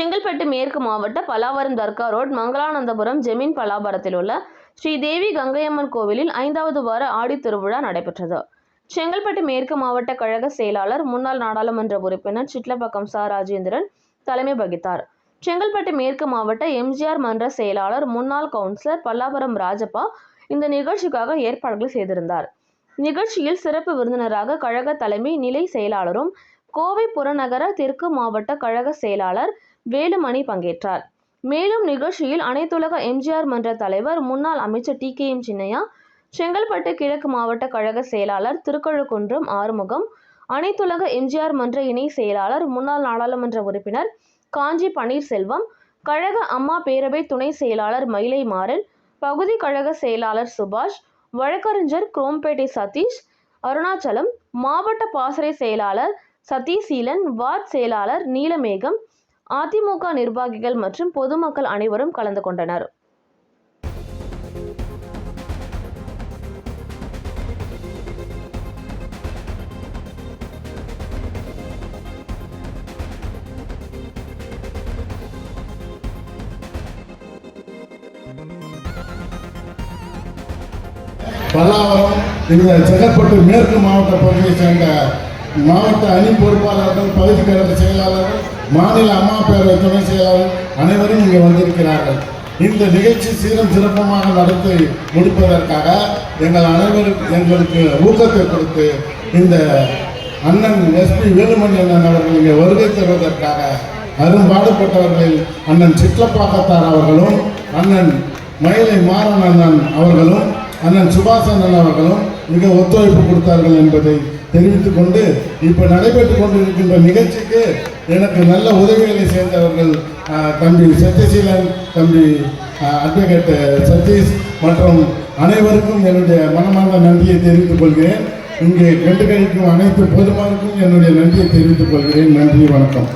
செங்கல்பட்டு மேற்கு மாவட்ட பலாவரம் தர்கா ரோட் மங்களானந்தபுரம் ஜெமீன் பலாபரத்தில் உள்ள ஸ்ரீ தேவி கங்கையம்மன் கோவிலில் ஐந்தாவது வார ஆடித்திருவிழா நடைபெற்றது. செங்கல்பட்டு மேற்கு மாவட்ட கழக செயலாளர் முன்னாள் நாடாளுமன்ற உறுப்பினர் சிட்லப்பக்கம் சா. ராஜேந்திரன் தலைமை வகித்தார். செங்கல்பட்டு மேற்கு மாவட்ட எம்ஜிஆர் மன்ற செயலாளர் முன்னாள் கவுன்சிலர் பல்லாபுரம் ராஜப்பா இந்த நிகழ்ச்சிக்காக ஏற்பாடுகள் செய்திருந்தார். நிகழ்ச்சியில் சிறப்பு விருந்தினராக கழக தலைமை நிலை செயலாளரும் கோவை புறநகர தெற்கு மாவட்ட கழக செயலாளர் வேலுமணி பங்கேற்றார். மேலும் நிகழ்ச்சியில் அனைத்துலக எம்ஜிஆர் மன்ற தலைவர் முன்னாள் அமைச்சர் T K M Chinnaiya Chengalpattu கிழக்கு மாவட்ட கழக செயலாளர் திருக்கழுக்குன்றம் ஆறுமுகம் அனைத்துலக எம்ஜிஆர் மன்ற இணை செயலாளர் முன்னாள் நாடாளுமன்ற உறுப்பினர் காஞ்சி பன்னீர்செல்வம் கழக அம்மா பேரவை துணை செயலாளர் மயிலை மாறன் பகுதி கழக செயலாளர் சுபாஷ் வழக்கறிஞர் குரோம்பேட்டை சதீஷ் அருணாச்சலம் மாவட்ட பாசறை செயலாளர் சதீசீலன் வார்ட் செயலாளர் நீலமேகம் அதிமுக நிர்வாகிகள் மற்றும் பொதுமக்கள் அனைவரும் கலந்து கொண்டனர். பல்லாவரம் இந்த செங்கற்பட்டு மேற்கு மாவட்ட பகுதியை சேர்ந்த மாவட்ட அணி பொறுப்பாளர்கள் பகுதி கழக செயலாளர்கள் மாநில அம்மா பேரவை துணை செயலாளர் அனைவரும் இங்கே வந்திருக்கிறார்கள். இந்த நிகழ்ச்சி சீரம் சிறப்பமாக நடத்தி முடிப்பதற்காக எங்கள் அனைவரும் எங்களுக்கு ஊக்கத்தை கொடுத்து இந்த அண்ணன் எஸ்பி வேலுமணி அண்ணன் அவர்கள் இங்கே வருகை தருவதற்காக அரும்பாடுபட்டவர்களில் அண்ணன் சிட்லப்பாக்கத்தார் அவர்களும் அண்ணன் மயிலை மாறன் அண்ணன் அவர்களும் அண்ணன் சுபாஷ் அண்ணன் அவர்களும் மிக ஒத்துழைப்பு கொடுத்தார்கள் என்பதை தெரிவித்துக் கொண்டு இப்போ நடைபெற்றுக் கொண்டிருக்கின்ற நிகழ்ச்சிக்கு எனக்கு நல்ல உதவிகளை சேர்ந்தவர்கள் தம்பி சத்யசீலன் தம்பி அட்வொகேட் சதீஷ் மற்றும் அனைவருக்கும் என்னுடைய மனமார்ந்த நன்றியை தெரிவித்துக் கொள்கிறேன். இங்கே கண்டுகளிக்கும் அனைத்து பொதுமக்களுக்கும் என்னுடைய நன்றியை தெரிவித்துக் கொள்கிறேன். நன்றி வணக்கம்.